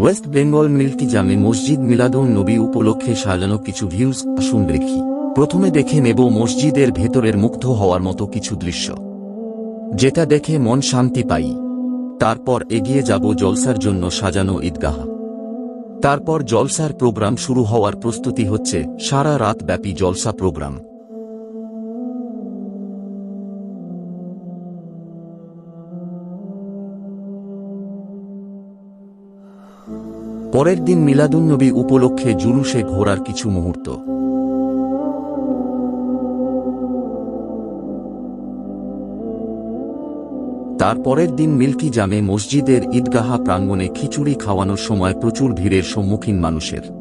West Bengal milky জামে মসজিদ মিলাদুন নবী উপলক্ষে সাজানো কিছু ভিউজ আসুন দেখি। প্রথমে দেখে নেব মসজিদের ভেতরের মুগ্ধ হওয়ার মতো কিছু দৃশ্য। যেটা দেখে মন শান্তি পাই। তারপর এগিয়ে যাব জলসার জন্য সাজানো ঈদগাহ। তারপর জলসার প্রোগ্রাম শুরু হওয়ার প্রস্তুতি হচ্ছে সারা রাত ব্যাপী জলসা প্রোগ্রাম পরের দিন মিলাদুন্নবী উপলক্ষে জুলুসে ঘোরার কিছু মুহূর্ত। তার পরের দিন মিল্কি জামে মসজিদের ঈদগাহা প্রাঙ্গণে খিচুড়ি খাওয়ানোর সময় প্রচুর ভিড়ের সম্মুখীন মানুষের।